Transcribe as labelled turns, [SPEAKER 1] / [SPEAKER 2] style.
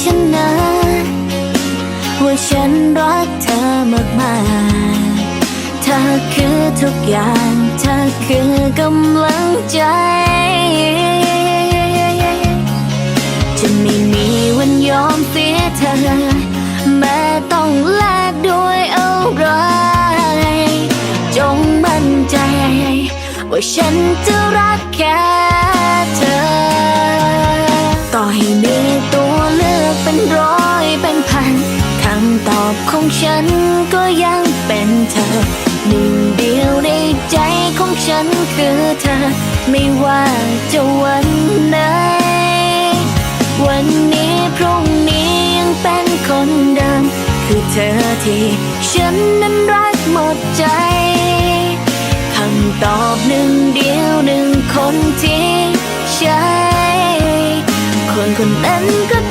[SPEAKER 1] ฉันนะ ว่าฉันรักเธอมากมากๆเธอคือทุกอย่าง เธอคือกำลังใจ จะไม่มีวันยอมเสียเธอ แม้ต้องแลกด้วยอะไร จงมั่นใจ ว่าฉันจะรักแค่ำตอบของฉันก็ยังเป็นเธอ หนึ่งเดียวในใจของฉันคือเธอ ไม่ว่าจะวันไหน วันนี้พรุ่งนี้ยังเป็นคนเดิม คือเธอที่ฉันนั้นรักหมดใจคำตอบหนึ่งเดียวหนึ่งคนที่ใช่ คนคนนั้นก็